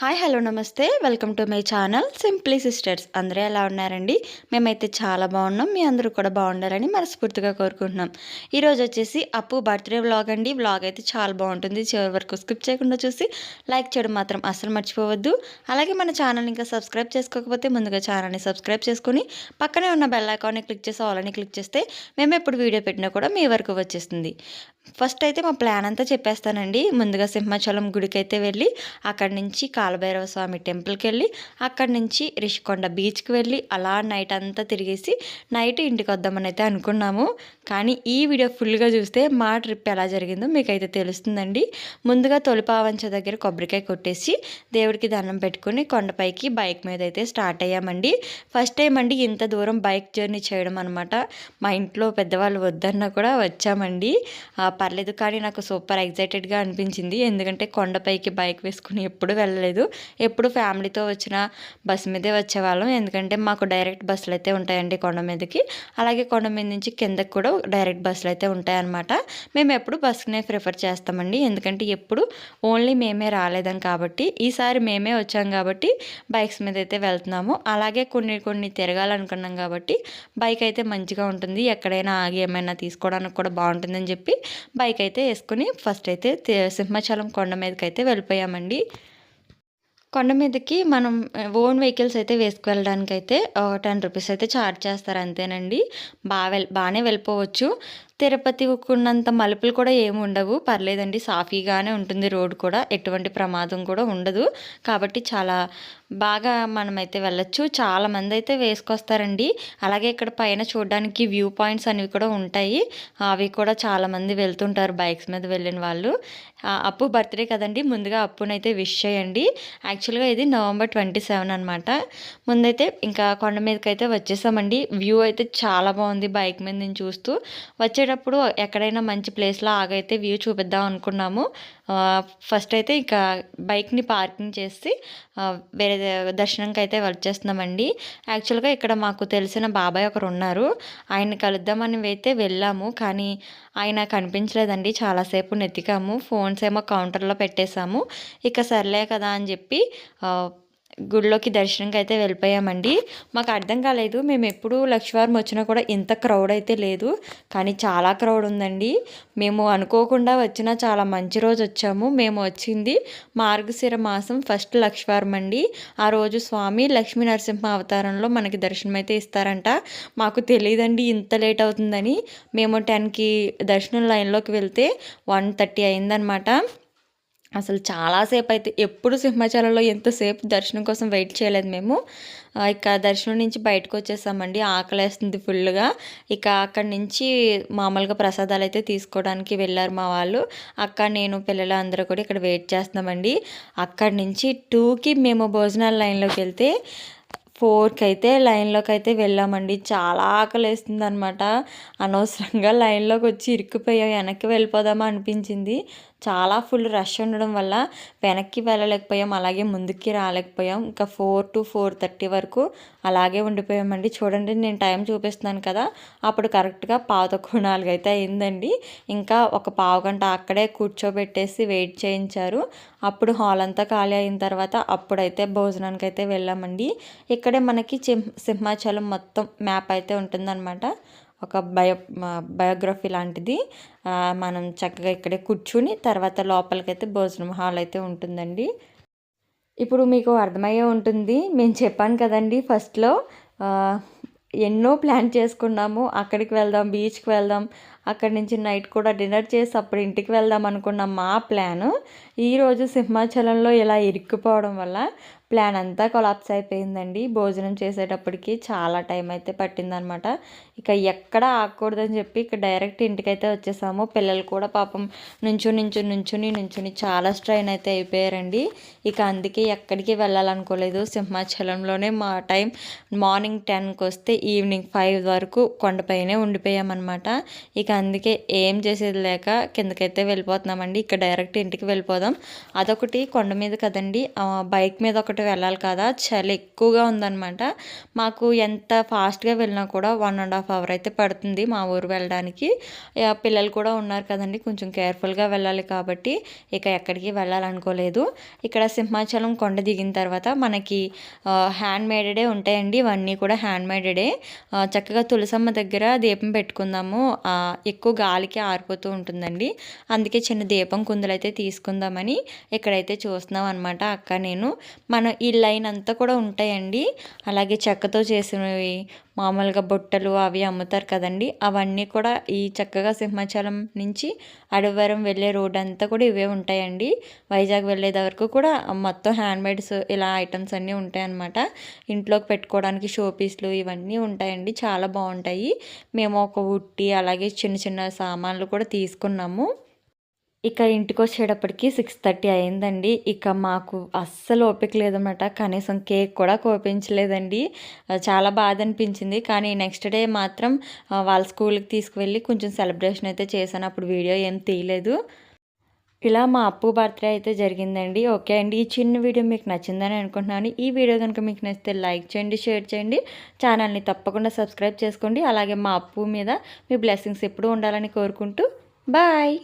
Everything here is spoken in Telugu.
హాయ్ హలో నమస్తే. Welcome to my channel simply sisters. అందరూ ఎలా ఉన్నారండి? మేమైతే చాలా బాగున్నాం. మీ అందరూ కూడా బాగుండాలని మనస్ఫూర్తిగా కోరుకుంటున్నాం. ఈరోజు వచ్చేసి అప్పు బర్త్డే వ్లాగ్ అండి. వ్లాగ్ అయితే చాలా బాగుంటుంది. చివరి వరకు స్కిప్ చేయకుండా చూసి లైక్ చేయడం మాత్రం అస్సలు మర్చిపోవద్దు. అలాగే మన ఛానల్ ఇంకా సబ్స్క్రైబ్ చేసుకోకపోతే ముందుగా ఛానల్ని సబ్స్క్రైబ్ చేసుకుని పక్కనే ఉన్న బెల్ ఐకాన్ని క్లిక్ చేసి ఆల్ని క్లిక్ చేస్తే మేము ఎప్పుడు వీడియో పెట్టినా కూడా మీ వరకు వచ్చేస్తుంది. ఫస్ట్ అయితే మా ప్లాన్ అంతా చెప్పేస్తానండి. ముందుగా సింహాచలం గుడికి అయితే వెళ్ళి అక్కడి నుంచి కాలభైరవ స్వామి టెంపుల్కి వెళ్ళి అక్కడి నుంచి రిషికొండ బీచ్కి వెళ్ళి అలా నైట్ అంతా తిరిగేసి నైట్ ఇంటికి వద్దామని అయితే అనుకున్నాము. కానీ ఈ వీడియో ఫుల్గా చూస్తే మా ట్రిప్ ఎలా జరిగిందో మీకైతే తెలుస్తుందండి. ముందుగా తొలిపావంచ దగ్గర కొబ్బరికాయ కొట్టేసి దేవుడికి దండం పెట్టుకుని కొండపైకి బైక్ మీద అయితే స్టార్ట్ అయ్యామండి. ఫస్ట్ టైం అండి ఇంత దూరం బైక్ జర్నీ చేయడం అనమాట మా ఇంట్లో పెద్దవాళ్ళు వద్దన్నా కూడా వచ్చామండి. పర్లేదు కానీ నాకు సూపర్ ఎగ్జైటెడ్గా అనిపించింది. ఎందుకంటే కొండపైకి బైక్ వేసుకుని ఎప్పుడు వెళ్ళలేదు. ఎప్పుడు ఫ్యామిలీతో వచ్చిన బస్సు మీదే వచ్చేవాళ్ళం. ఎందుకంటే మాకు డైరెక్ట్ బస్సులు అయితే ఉంటాయండి కొండ మీదకి. అలాగే కొండ మీద నుంచి కిందకి కూడా డైరెక్ట్ బస్సులు అయితే ఉంటాయన్నమాట. మేము ఎప్పుడు బస్సునే ప్రిఫర్ చేస్తామండి. ఎందుకంటే ఎప్పుడు ఓన్లీ మేమే రాలేదాం కాబట్టి ఈసారి మేమే వచ్చాం కాబట్టి బైక్స్ మీద అయితే వెళ్తున్నాము. అలాగే కొన్ని కొన్ని తిరగాలనుకున్నాం కాబట్టి బైక్ అయితే మంచిగా ఉంటుంది. ఎక్కడైనా ఆగి ఏమైనా తీసుకోవడానికి కూడా బాగుంటుందని చెప్పి బైక్ అయితే వేసుకుని ఫస్ట్ అయితే సింహాచలం కొండ మీదకి అయితే వెళ్ళిపోయామండి. కొండ మీదకి మనం ఓన్ వెహికల్స్ అయితే వేసుకువెళ్ళడానికి అయితే టెన్ రూపీస్ అయితే ఛార్జ్ చేస్తారు అంతేనండి. బాగా వెల్ బాగానే వెళ్ళిపోవచ్చు. తిరుపతి ఉన్నంత మలుపులు కూడా ఏమి ఉండవు. పర్లేదండి సాఫీగానే ఉంటుంది రోడ్ కూడా. ఎటువంటి ప్రమాదం కూడా ఉండదు. కాబట్టి చాలా బాగా మనమైతే వెళ్ళొచ్చు. చాలామంది అయితే వేసుకొస్తారండి. అలాగే ఇక్కడ పైన చూడడానికి వ్యూ పాయింట్స్ అనేవి కూడా ఉంటాయి. అవి కూడా చాలామంది వెళ్తుంటారు బైక్స్ మీద వెళ్ళిన వాళ్ళు. అప్పు బర్త్డే కదండి ముందుగా అప్పునైతే విష్ చేయండి. యాక్చువల్గా ఇది నవంబర్ ట్వంటీ సెవెన్ అనమాట ముందైతే ఇంకా కొండ మీదకి అయితే వచ్చేసామండి. వ్యూ అయితే చాలా బాగుంది బైక్ మీద నేను చూస్తూ. వచ్చే వచ్చేటప్పుడు ఎక్కడైనా మంచి ప్లేస్లో ఆగైతే వ్యూ చూపిద్దాం అనుకున్నాము. ఫస్ట్ అయితే ఇక బైక్ని పార్కింగ్ చేసి వేరే దర్శనంకి అయితే వచ్చేస్తున్నామండి యాక్చువల్గా ఇక్కడ మాకు తెలిసిన బాబాయ్ ఒకరు ఉన్నారు. ఆయన కలుద్దామని అయితే వెళ్ళాము కానీ ఆయన కనిపించలేదండి. చాలాసేపు నెతికాము. ఫోన్స్ ఏమో కౌంటర్లో పెట్టేశాము. ఇక సర్లే కదా అని చెప్పి గుడిలోకి దర్శనంకి అయితే వెళ్ళిపోయామండి. మాకు అర్థం కాలేదు మేము ఎప్పుడు లక్ష్మీవారం వచ్చినా కూడా ఇంత క్రౌడ్ అయితే లేదు కానీ చాలా క్రౌడ్ ఉందండి. మేము అనుకోకుండా వచ్చిన చాలా మంచి రోజు వచ్చాము. మేము వచ్చింది మార్గశిర మాసం ఫస్ట్ లక్ష్మీవారం అండి. ఆ రోజు స్వామి లక్ష్మీ నరసింహ అవతారంలో మనకి దర్శనం అయితే ఇస్తారంట. మాకు తెలియదండి ఇంత లేట్ అవుతుందని. మేము టెన్కి దర్శనం లైన్లోకి వెళ్తే వన్ థర్టీ అయిందనమాట అసలు చాలాసేపు అయితే ఎప్పుడు సింహాచలంలో ఎంతసేపు దర్శనం కోసం వెయిట్ చేయలేదు మేము. ఇక దర్శనం నుంచి బయటకు వచ్చేసామండి ఆకలేస్తుంది ఫుల్గా ఇక అక్కడి నుంచి మామూలుగా ప్రసాదాలు అయితే తీసుకోవడానికి వెళ్ళారు మా వాళ్ళు. అక్క నేను పిల్లలు అందరూ కూడా ఇక్కడ వెయిట్ చేస్తున్నామండి. అక్కడి నుంచి టూకి మేము భోజనాల లైన్లోకి వెళ్తే ఫోర్కి అయితే లైన్లోకి అయితే వెళ్ళామండి. చాలా ఆకలేస్తుంది అనమాట అనవసరంగా లైన్లోకి వచ్చి ఇరుక్కుపోయాం వెనక్కి వెళ్ళిపోదామా అనిపించింది. చాలా ఫుల్ రష్ ఉండడం వల్ల వెనక్కి వెళ్ళలేకపోయాం అలాగే ముందుకి రాలేకపోయాం. ఇంకా ఫోర్ టు ఫోర్ థర్టీ వరకు అలాగే ఉండిపోయామండి. చూడండి నేను టైం చూపిస్తున్నాను కదా అప్పుడు కరెక్ట్గా పావు నాలుగు అయితే అయిందండి. ఇంకా ఒక పావు గంట అక్కడే కూర్చోబెట్టేసి వెయిట్ చేయించారు. అప్పుడు హాల్ అంతా ఖాళీ అయిన తర్వాత అప్పుడైతే భోజనానికి అయితే వెళ్ళామండి. ఇక్కడే మనకి సింహాచలం మొత్తం మ్యాప్ అయితే ఉంటుందన్నమాట. ఒక బయో బయోగ్రఫీ లాంటిది. మనం చక్కగా ఇక్కడే కూర్చుని తర్వాత లోపలికైతే భోజనం హాల్ అయితే ఉంటుందండి. ఇప్పుడు మీకు అర్థమయ్యే ఉంటుంది మేము చెప్పాను కదండి ఫస్ట్లో ఎన్నో ప్లాన్ చేసుకున్నాము. అక్కడికి వెళ్దాం బీచ్కి వెళ్దాం అక్కడి నుంచి నైట్ కూడా డిన్నర్ చేసి అప్పుడు ఇంటికి వెళ్దాం అనుకున్న మా ప్లాను. ఈరోజు సింహాచలంలో ఇలా ఇరుక్కుపోవడం వల్ల ప్లాన్ అంతా కొలాప్స్ అయిపోయిందండి. భోజనం చేసేటప్పటికి చాలా టైం అయితే పట్టిందనమాట. ఇక ఎక్కడ ఆకూడదని చెప్పి ఇక డైరెక్ట్ ఇంటికైతే వచ్చేసాము. పిల్లలు కూడా పాపం నుంచు నుంచు నుంచుని నుంచుని చాలా స్ట్రైన్ అయితే అయిపోయారండి. ఇక అందుకే ఎక్కడికి వెళ్ళాలనుకోలేదు. సింహాచలంలోనే మా టైం మార్నింగ్ టెన్కి వస్తే ఈవినింగ్ ఫైవ్ వరకు కొండపైనే ఉండిపోయామన్నమాట ఇక అందుకే ఏం చేసేది లేక కిందకైతే వెళ్ళిపోతున్నామండి. ఇక డైరెక్ట్ ఇంటికి వెళ్ళిపోదాం. తీసుకుందాం అదొకటి కొండ మీద కదండి. బైక్ మీద ఒకటి వెళ్ళాలి కదా. చలి ఎక్కువగా ఉందన్నమాట. మాకు ఎంత ఫాస్ట్గా వెళ్ళినా కూడా వన్ అండ్ హాఫ్ అవర్ అయితే పడుతుంది మా ఊరు వెళ్ళడానికి. పిల్లలు కూడా ఉన్నారు కదండి. కొంచెం కేర్ఫుల్గా వెళ్ళాలి కాబట్టి ఇక ఎక్కడికి వెళ్ళాలనుకోలేదు. ఇక్కడ సింహాచలం కొండ దిగిన తర్వాత మనకి హ్యాండ్ మేడెడే ఉంటాయండి. ఇవన్నీ కూడా హ్యాండ్ మేడెడే చక్కగా తులసమ్మ దగ్గర దీపం పెట్టుకుందాము. ఎక్కువ గాలికి ఆరిపోతూ ఉంటుందండి. అందుకే చిన్న దీపం కుందులు అయితే తీసుకుందామని ఇక్కడైతే చూస్తున్నాం అనమాట అక్క నేను. మన ఈ లైన్ అంతా కూడా ఉంటాయండి. అలాగే చెక్కతో చేసినవి మామూలుగా బుట్టలు అవి అమ్ముతారు కదండి. అవన్నీ కూడా ఈ చక్కగా సింహాచలం నుంచి అడవరం వెళ్ళే రోడ్ అంతా కూడా ఇవే ఉంటాయండి. వైజాగ్ వెళ్ళేది వరకు కూడా మొత్తం హ్యాండ్ మేడ్స్ ఇలా ఐటమ్స్ అన్నీ ఉంటాయన్నమాట. ఇంట్లోకి పెట్టుకోవడానికి షో పీస్లు ఇవన్నీ ఉంటాయండి. చాలా బాగుంటాయి. మేము ఒక ఉట్టి అలాగే చిన్న చిన్న సామాన్లు కూడా తీసుకున్నాము. ఇక ఇంటికి వచ్చేటప్పటికి సిక్స్ థర్టీ అయిందండి. ఇక మాకు అస్సలు ఓపిక లేదన్నమాట. కనీసం కేక్ కూడా కోపించలేదండి. చాలా బాధ అనిపించింది కానీ నెక్స్ట్ డే మాత్రం వాళ్ళ స్కూల్కి తీసుకువెళ్ళి కొంచెం సెలబ్రేషన్ అయితే చేశాను. అప్పుడు వీడియో ఏం తీయలేదు. ఇలా మా అప్పు బర్త్డే అయితే జరిగిందండి. ఓకే అండి. ఈ చిన్న వీడియో మీకు నచ్చిందని అనుకుంటున్నాను. ఈ వీడియో కనుక మీకు నచ్చితే లైక్ చేయండి షేర్ చేయండి. ఛానల్ని తప్పకుండా సబ్స్క్రైబ్ చేసుకోండి. అలాగే మా అప్పు మీద మీ బ్లెస్సింగ్స్ ఎప్పుడూ ఉండాలని కోరుకుంటూ బాయ్!